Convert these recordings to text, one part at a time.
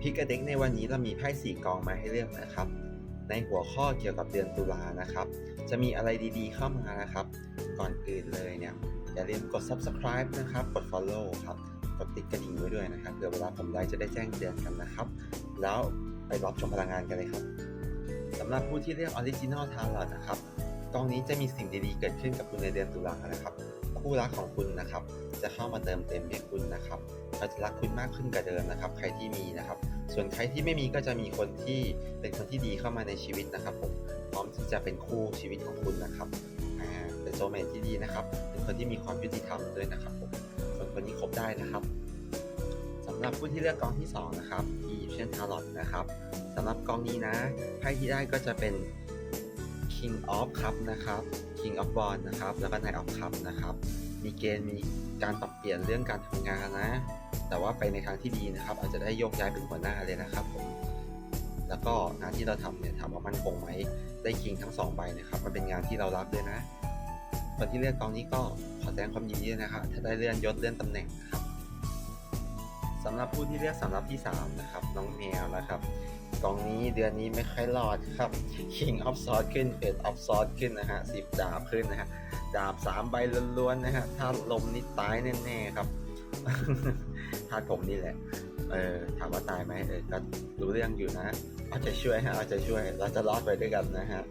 พิกเด็กในวันนี้เรามีไพ่สี่กองมาให้เลือกนะครับ ในหัวข้อเกี่ยวกับเดือนตุลานะครับ จะมีอะไรดีๆเข้ามานะครับ ก่อนอื่นเลยเนี่ยอย่าลืมกด subscribe นะครับ กด follow ครับ กดติดกระดิ่งไว้ด้วยนะครับเผื่อเวลาผมไลฟ์จะได้แจ้งเตือนกันนะครับ แล้วไปรับชมพลังงานกันเลยครับสำหรับผู้ที่เรียก Original Tarot นะครับกองนี้จะมีสิ่งดีๆเกิดขึ้นกับคุณในเดือนตุลานะครับ คู่รักของคุณนะครับ จะเข้ามาเติมเต็มให้คุณนะครับเขาจะรักคุณมากขึ้นกว่าเดิมนะครับ ใครที่มีนะครับ ส่วนใครที่ไม่มีก็จะมีคนที่เป็นคนที่ดีเข้ามาในชีวิตนะครับผมพร้อมที่จะเป็นคู่ชีวิตของคุณนะครับเป็นโซเมทที่ดีนะครับ เป็นคนที่มีความยุติธรรมด้วยนะครับผมคนคนนี้คบได้นะครับสำหรับผู้ที่เลือกกองที่สองนะครับที่เช่นทารอตนะครับสำหรับกองนี้นะไพ่ที่ได้ก็จะเป็น King of Cup นะครับ King of b a l l นะครับ แล้วก็ Knight of Cup นะครับ มีเกณฑ์มีการปรับเปลี่ยนเรื่องการทำงานนะ แต่ว่าไปในทางที่ดีนะครับ อาจจะได้โยกย้ายเป็นหัวหน้าเลยนะครับผม แล้วก็งานที่เราทำเนี่ยถามว่ามั่นคงไหม ได้คิงทั้งสองใบนะครับ มันเป็นงานที่เรารักด้วยนะ คนที่เลือกกองนี้ก็ขอแสดงความยินดีนะครับ ถ้าได้เลื่อนยศเลื่อนตำแหน่งนะครับสำหรับผู้ที่เลือกสำหรับที่ 3 นะครับ น้องแมวนะครับ กองนี้เดือนนี้ไม่ค่อยรอดครับ King of Swords ขึ้น Eight of Swords ขึ้นนะฮะสิบดาบขึ้นนะฮะดาบสามใบล้วนๆนะฮะถ้าลมนี่ตายแน่ๆครับถ้าผมนี่แหละเออถามว่าตายไหมเออก็รู้เรื่องอยู่นะเอาใจช่วยฮะเอาใจช่วยเราจะรอดไปด้วยกันนะฮะ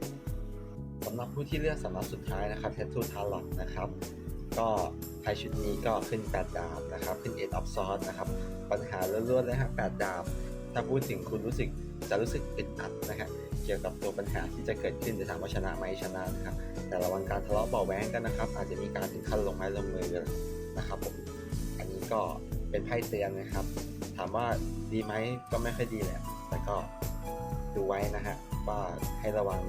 สำหรับผู้ที่เลือกสำหรับสุดท้ายนะครับ Tattoo Talot นะครับก็ไพ่ชุดนี้ก็ขึ้น 8 ดาบนะครับ ขึ้น Eight of Swords นะครับ ปัญหาล้วนๆเลยฮะ8ดาบ ถ้าพูดถึงคุณรู้สึกจะรู้สึกอึดอัดนะฮะเกี่ยวกับตัวปัญหาที่จะเกิดขึ้นจะถามว่าชนะไหมชนะนะครับแต่ระวังการทะเลาะเบาแว้งกันนะครับ อาจจะมีการถึงขั้นลงไม้ลงมือนะครับผมอันนี้ก็เป็นไพ่เตือนนะครับ ถามว่าดีไหมก็ไม่ค่อยดีแหละแต่ก็ดูไว้นะฮะว่าให้ระวัง